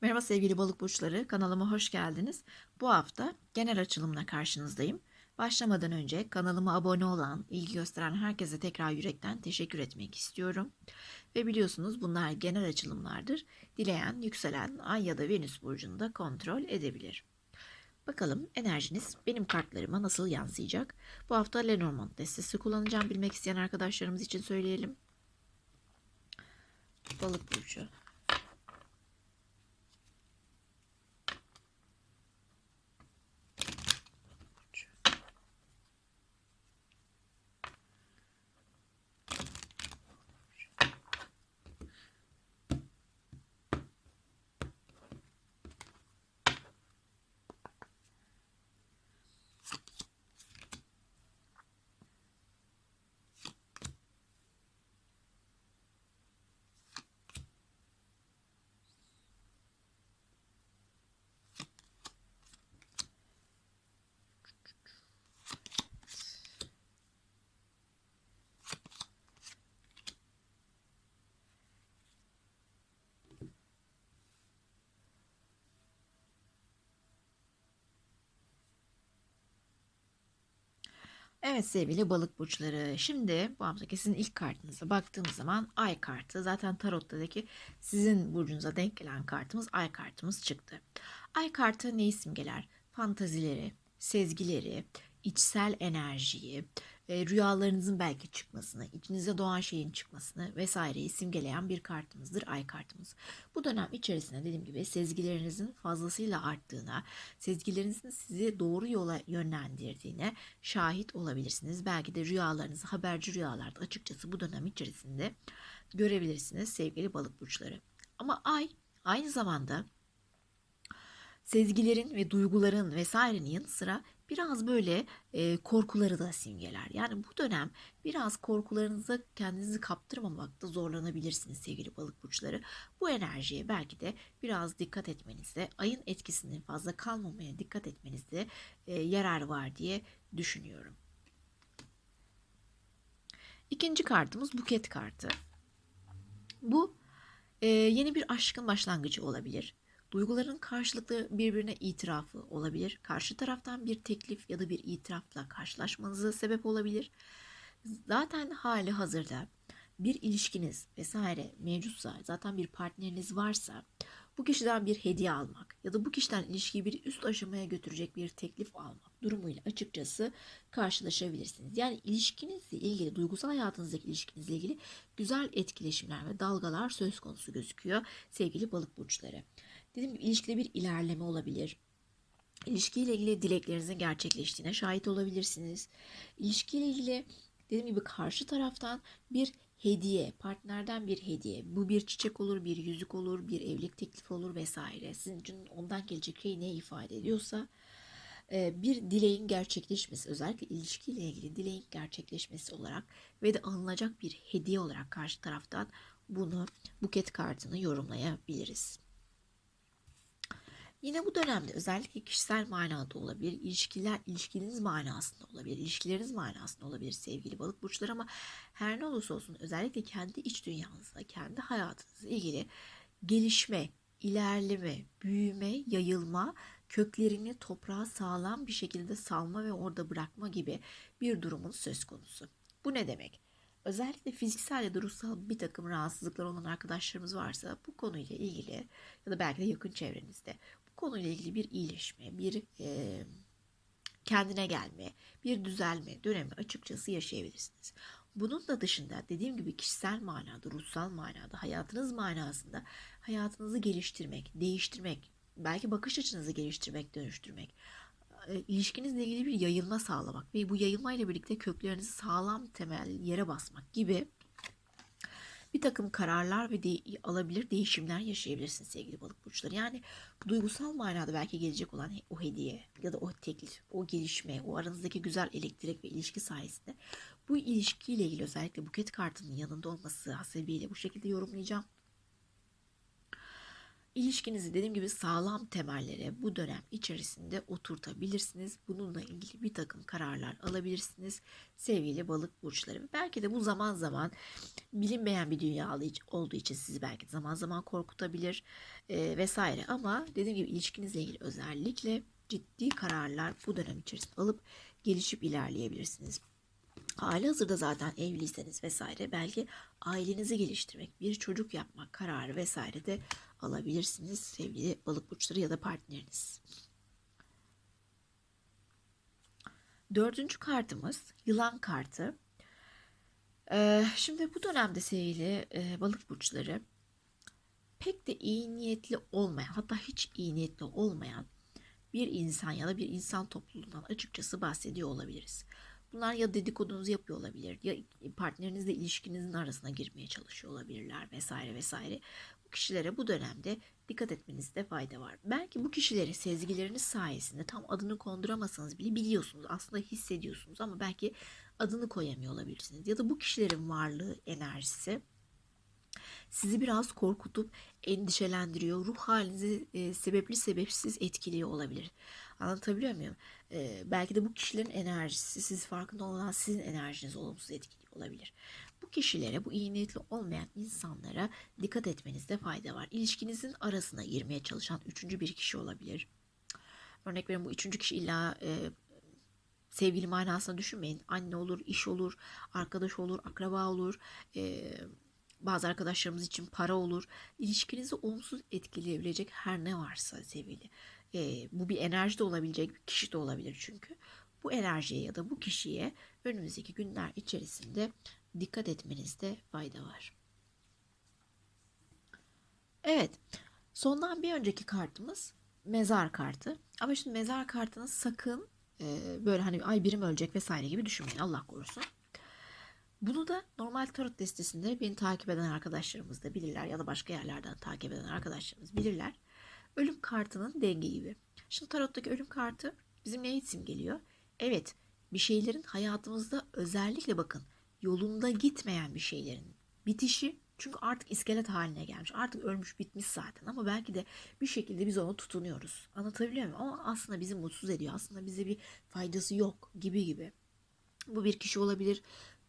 Merhaba sevgili balık burçları, kanalıma hoş geldiniz. Bu hafta genel açılımla karşınızdayım. Başlamadan önce kanalıma abone olan, ilgi gösteren herkese tekrar yürekten teşekkür etmek istiyorum. Ve biliyorsunuz bunlar genel açılımlardır. Dileyen, yükselen, ay ya da venüs burcunda kontrol edebilir. Bakalım enerjiniz benim kartlarıma nasıl yansıyacak? Bu hafta Lenormand destesi kullanacağım. Bilmek isteyen arkadaşlarımız için söyleyelim. Balık burcu. Evet sevgili balık burçları. Şimdi bu haftaki sizin ilk kartınıza baktığımız zaman ay kartı. Zaten tarottaki sizin burcunuza denk gelen kartımız ay kartımız çıktı. Ay kartı ne simgeler? Fantazileri, sezgileri, içsel enerjiyi, e, rüyalarınızın belki çıkmasını, içinize doğan şeyin çıkmasını vesaireyi simgeleyen bir kartımızdır ay kartımız. Bu dönem içerisinde dediğim gibi sezgilerinizin fazlasıyla arttığına, sezgilerinizin sizi doğru yola yönlendirdiğine şahit olabilirsiniz. Belki de rüyalarınızı haberci rüyalarda açıkçası bu dönem içerisinde görebilirsiniz sevgili balık burçları. Ama ay aynı zamanda sezgilerin ve duyguların vesairenin yanı sıra biraz böyle e, korkuları da simgeler. Yani bu dönem biraz korkularınıza kendinizi kaptırmamakta zorlanabilirsiniz sevgili balık burçları. Bu enerjiye belki de biraz dikkat etmenizde, ayın etkisinin fazla kalmamaya dikkat etmenizde e, yarar var diye düşünüyorum. İkinci kartımız buket kartı. Bu e, yeni bir aşkın başlangıcı olabilir Duyguların karşılıklı birbirine itirafı olabilir. Karşı taraftan bir teklif ya da bir itirafla karşılaşmanıza sebep olabilir. Zaten hali hazırda bir ilişkiniz vesaire mevcutsa, zaten bir partneriniz varsa bu kişiden bir hediye almak ya da bu kişiden ilişkiyi bir üst aşamaya götürecek bir teklif almak durumuyla açıkçası karşılaşabilirsiniz. Yani ilişkinizle ilgili, duygusal hayatınızdaki ilişkinizle ilgili güzel etkileşimler ve dalgalar söz konusu gözüküyor sevgili balık burçları. Dediğim gibi ilişkide bir ilerleme olabilir. İlişkiyle ilgili dileklerinizin gerçekleştiğine şahit olabilirsiniz. İlişkiyle ilgili dediğim gibi karşı taraftan bir hediye, partnerden bir hediye. Bu bir çiçek olur, bir yüzük olur, bir evlilik teklifi olur vesaire. Sizin için ondan gelecek şey ne ifade ediyorsa e, bir dileğin gerçekleşmesi, özellikle ilişkiyle ilgili dileğin gerçekleşmesi olarak ve de alınacak bir hediye olarak karşı taraftan bunu buket kartını yorumlayabiliriz. Yine bu dönemde özellikle kişisel manada olabilir, ilişkiler, ilişkiniz manasında olabilir, ilişkileriniz manasında olabilir sevgili balık burçları ama her ne olursa olsun özellikle kendi iç dünyanızla, kendi hayatınızla ilgili gelişme, ilerleme, büyüme, yayılma, köklerini toprağa sağlam bir şekilde salma ve orada bırakma gibi bir durumun söz konusu. Bu ne demek? Özellikle fiziksel ya da ruhsal bir takım rahatsızlıklar olan arkadaşlarımız varsa bu konuyla ilgili ya da belki de yakın çevrenizde konuyla ilgili bir iyileşme, bir e, kendine gelme, bir düzelme dönemi açıkçası yaşayabilirsiniz. Bunun da dışında dediğim gibi kişisel manada, ruhsal manada, hayatınız manasında hayatınızı geliştirmek, değiştirmek, belki bakış açınızı geliştirmek, dönüştürmek, ilişkinizle ilgili bir yayılma sağlamak ve bu yayılma ile birlikte köklerinizi sağlam temel yere basmak gibi bir takım kararlar ve de alabilir değişimler yaşayabilirsiniz sevgili balık burçları. Yani duygusal manada belki gelecek olan o hediye ya da o teklif, o gelişme, o aranızdaki güzel elektrik ve ilişki sayesinde bu ilişkiyle ilgili özellikle buket kartının yanında olması hasebiyle bu şekilde yorumlayacağım. İlişkinizi dediğim gibi sağlam temellere bu dönem içerisinde oturtabilirsiniz. Bununla ilgili bir takım kararlar alabilirsiniz sevgili balık burçları. Belki de bu zaman zaman bilinmeyen bir dünya olduğu için sizi belki zaman zaman korkutabilir e, vesaire. Ama dediğim gibi ilişkinizle ilgili özellikle ciddi kararlar bu dönem içerisinde alıp gelişip ilerleyebilirsiniz. Hali hazırda zaten evliyseniz vesaire belki ailenizi geliştirmek, bir çocuk yapmak kararı vesaire de alabilirsiniz sevgili balık burçları ya da partneriniz. Dördüncü kartımız yılan kartı. Ee, şimdi bu dönemde sevgili e, balık burçları pek de iyi niyetli olmayan hatta hiç iyi niyetli olmayan bir insan ya da bir insan topluluğundan açıkçası bahsediyor olabiliriz. Bunlar ya dedikodunuzu yapıyor olabilir ya partnerinizle ilişkinizin arasına girmeye çalışıyor olabilirler vesaire vesaire. Bu kişilere bu dönemde dikkat etmenizde fayda var. Belki bu kişileri sezgileriniz sayesinde tam adını konduramasanız bile biliyorsunuz. Aslında hissediyorsunuz ama belki adını koyamıyor olabilirsiniz. Ya da bu kişilerin varlığı, enerjisi sizi biraz korkutup endişelendiriyor. Ruh halinizi e, sebepli sebepsiz etkiliyor olabilir. Anlatabiliyor muyum? E, belki de bu kişilerin enerjisi siz farkında olan sizin enerjinizi olumsuz etkiliyor olabilir. Bu kişilere, bu iyi niyetli olmayan insanlara dikkat etmenizde fayda var. İlişkinizin arasına girmeye çalışan üçüncü bir kişi olabilir. Örnek veriyorum bu üçüncü kişi illa e, sevgili manasında düşünmeyin. Anne olur, iş olur, arkadaş olur, akraba olur, e, bazı arkadaşlarımız için para olur. İlişkinizi olumsuz etkileyebilecek her ne varsa sevgili. E, bu bir enerji de olabilecek bir kişi de olabilir çünkü. Bu enerjiye ya da bu kişiye önümüzdeki günler içerisinde dikkat etmenizde fayda var. Evet. Sondan bir önceki kartımız mezar kartı. Ama şimdi mezar kartını sakın e, böyle hani ay birim ölecek vesaire gibi düşünmeyin. Allah korusun. Bunu da normal tarot destesinde beni takip eden arkadaşlarımız da bilirler ya da başka yerlerden takip eden arkadaşlarımız bilirler. Ölüm kartının dengi gibi. Şimdi tarottaki ölüm kartı bizim neye simgeliyor? Evet bir şeylerin hayatımızda özellikle bakın yolunda gitmeyen bir şeylerin bitişi çünkü artık iskelet haline gelmiş. Artık ölmüş bitmiş zaten ama belki de bir şekilde biz ona tutunuyoruz. Anlatabiliyor muyum? Ama aslında bizi mutsuz ediyor. Aslında bize bir faydası yok gibi gibi. Bu bir kişi olabilir,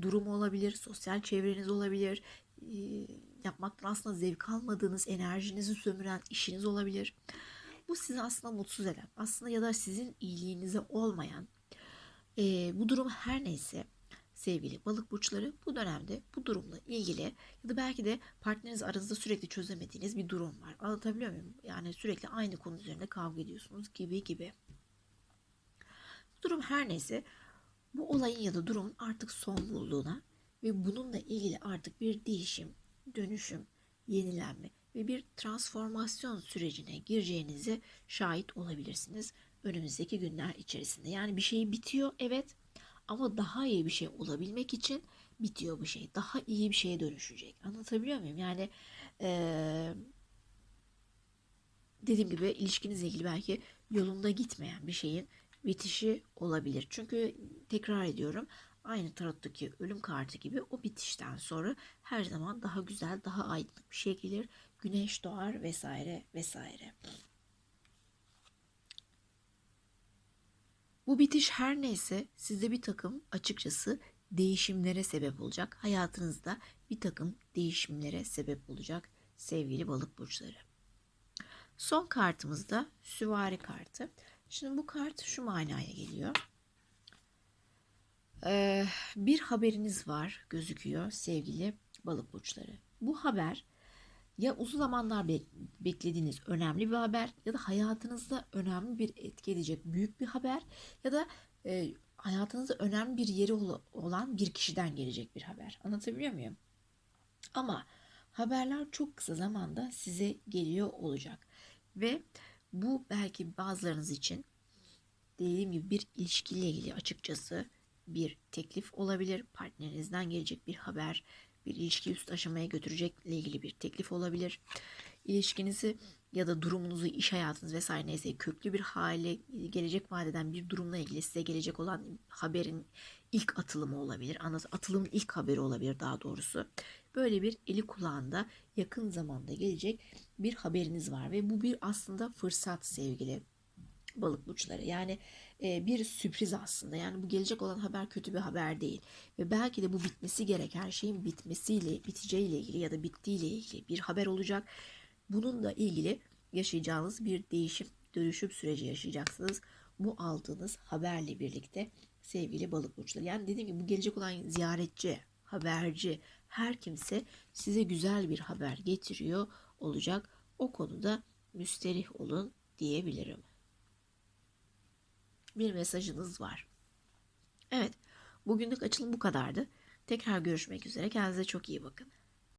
durum olabilir, sosyal çevreniz olabilir. E, yapmaktan aslında zevk almadığınız, enerjinizi sömüren işiniz olabilir. Bu sizi aslında mutsuz eden, aslında ya da sizin iyiliğinize olmayan e, bu durum her neyse sevgili balık burçları bu dönemde bu durumla ilgili ya da belki de partneriniz aranızda sürekli çözemediğiniz bir durum var. Anlatabiliyor muyum? Yani sürekli aynı konu üzerinde kavga ediyorsunuz gibi gibi. Bu durum her neyse bu olayın ya da durumun artık son bulduğuna ve bununla ilgili artık bir değişim, dönüşüm, yenilenme ve bir transformasyon sürecine gireceğinize şahit olabilirsiniz önümüzdeki günler içerisinde. Yani bir şey bitiyor evet ama daha iyi bir şey olabilmek için bitiyor bu şey. Daha iyi bir şeye dönüşecek. Anlatabiliyor muyum? Yani ee, dediğim gibi ilişkinizle ilgili belki yolunda gitmeyen bir şeyin bitişi olabilir. Çünkü tekrar ediyorum aynı tarottaki ölüm kartı gibi o bitişten sonra her zaman daha güzel, daha aydınlık bir şey gelir. Güneş doğar vesaire vesaire. Bu bitiş her neyse sizde bir takım açıkçası değişimlere sebep olacak. Hayatınızda bir takım değişimlere sebep olacak sevgili balık burçları. Son kartımız da süvari kartı. Şimdi bu kart şu manaya geliyor. Ee, bir haberiniz var gözüküyor sevgili balık burçları. Bu haber ya uzun zamanlar beklediğiniz önemli bir haber ya da hayatınızda önemli bir etki edecek büyük bir haber ya da e, hayatınızda önemli bir yeri olan bir kişiden gelecek bir haber. Anlatabiliyor muyum? Ama haberler çok kısa zamanda size geliyor olacak. Ve bu belki bazılarınız için dediğim gibi bir ilişkiyle ilgili açıkçası bir teklif olabilir. Partnerinizden gelecek bir haber, bir ilişki üst aşamaya götürecekle ilgili bir teklif olabilir. İlişkinizi ya da durumunuzu, iş hayatınız vesaire neyse köklü bir hale gelecek vadeden bir durumla ilgili size gelecek olan haberin ilk atılımı olabilir. Atılımın ilk haberi olabilir daha doğrusu. Böyle bir eli kulağında yakın zamanda gelecek bir haberiniz var ve bu bir aslında fırsat sevgili balık burçları. Yani e, bir sürpriz aslında. Yani bu gelecek olan haber kötü bir haber değil. Ve belki de bu bitmesi gereken şeyin bitmesiyle, biteceğiyle ilgili ya da bittiğiyle ilgili bir haber olacak. Bununla ilgili yaşayacağınız bir değişim, dönüşüm süreci yaşayacaksınız. Bu aldığınız haberle birlikte sevgili balık burçları. Yani dediğim gibi bu gelecek olan ziyaretçi, haberci, her kimse size güzel bir haber getiriyor olacak. O konuda müsterih olun diyebilirim bir mesajınız var. Evet, bugünlük açılım bu kadardı. Tekrar görüşmek üzere. Kendinize çok iyi bakın.